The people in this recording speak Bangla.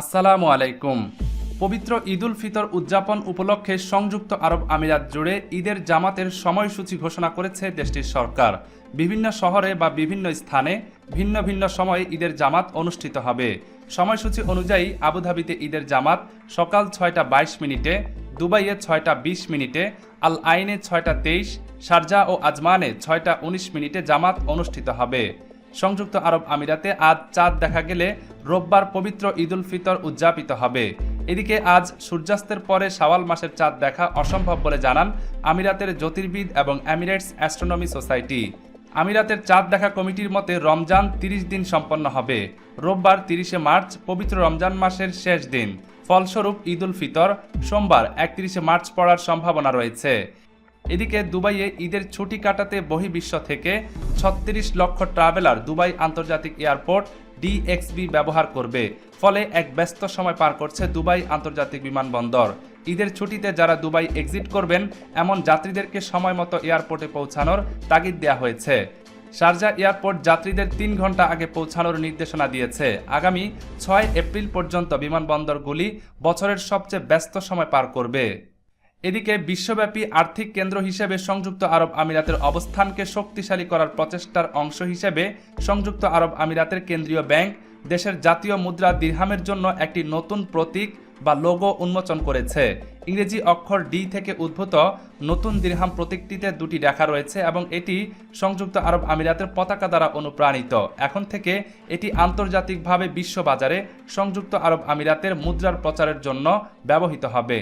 আসসালামু আলাইকুম। পবিত্র ঈদুল ফিতর উদযাপন উপলক্ষে সংযুক্ত আরব আমিরাত জুড়ে ঈদের জামাতের সময়সূচি ঘোষণা করেছে দেশটির সরকার। বিভিন্ন শহরে বা বিভিন্ন স্থানে ভিন্ন ভিন্ন সময়ে ঈদের জামাত অনুষ্ঠিত হবে। সময়সূচি অনুযায়ী আবুধাবিতে ঈদের জামাত সকাল ছয়টা বাইশ মিনিটে, দুবাইয়ে ছয়টা বিশ মিনিটে, আল আইনে ছয়টা তেইশ, শারজা ও আজমানে ছয়টা উনিশ মিনিটে জামাত অনুষ্ঠিত হবে। সংযুক্ত আরব আমিরাতে আজ চাঁদ দেখা গেলে রোববার পবিত্র ঈদুল ফিতর উদযাপিত হবে। এদিকে আজ সূর্যাস্তের পরে শাওয়াল মাসের চাঁদ দেখা অসম্ভব বলে জানান আমিরাতের জ্যোতির্বিদ এবং এমিরেটস অ্যাস্ট্রোনমি সোসাইটি। আমিরাতের চাঁদ দেখা কমিটির মতে রমজান তিরিশ দিন সম্পন্ন হবে। রোববার তিরিশে মার্চ পবিত্র রমজান মাসের শেষ দিন। ফলস্বরূপ ঈদুল ফিতর সোমবার একত্রিশে মার্চ পড়ার সম্ভাবনা রয়েছে। এদিকে দুবাইয়ে ঈদের ছুটি কাটাতে বহির্বিশ্ব থেকে ছত্রিশ লক্ষ ট্রাভেলার দুবাই আন্তর্জাতিক এয়ারপোর্ট ডিএক্সবি ব্যবহার করবে। ফলে এক ব্যস্ত সময় পার করছে দুবাই আন্তর্জাতিক বিমানবন্দর। ঈদের ছুটিতে যারা দুবাই এক্সিট করবেন, এমন যাত্রীদেরকে সময় মতো এয়ারপোর্টে পৌঁছানোর তাগিদ দেওয়া হয়েছে। শারজা এয়ারপোর্ট যাত্রীদের তিন ঘণ্টা আগে পৌঁছানোর নির্দেশনা দিয়েছে। আগামী ছয় এপ্রিল পর্যন্ত বিমানবন্দরগুলি বছরের সবচেয়ে ব্যস্ত সময় পার করবে। এদিকে বিশ্বব্যাপী আর্থিক কেন্দ্র হিসেবে সংযুক্ত আরব আমিরাতের অবস্থানকে শক্তিশালী করার প্রচেষ্টার অংশ হিসেবে সংযুক্ত আরব আমিরাতের কেন্দ্রীয় ব্যাংক দেশের জাতীয় মুদ্রা দিরহামের জন্য একটি নতুন প্রতীক বা লোগো উন্মোচন করেছে। ইংরেজি অক্ষর ডি থেকে উদ্ভূত নতুন দিরহাম প্রতীকটিতে দুটি রেখা রয়েছে এবং এটি সংযুক্ত আরব আমিরাতের পতাকা দ্বারা অনুপ্রাণিত। এখন থেকে এটি আন্তর্জাতিকভাবে বিশ্ববাজারে সংযুক্ত আরব আমিরাতের মুদ্রার প্রচারের জন্য ব্যবহৃত হবে।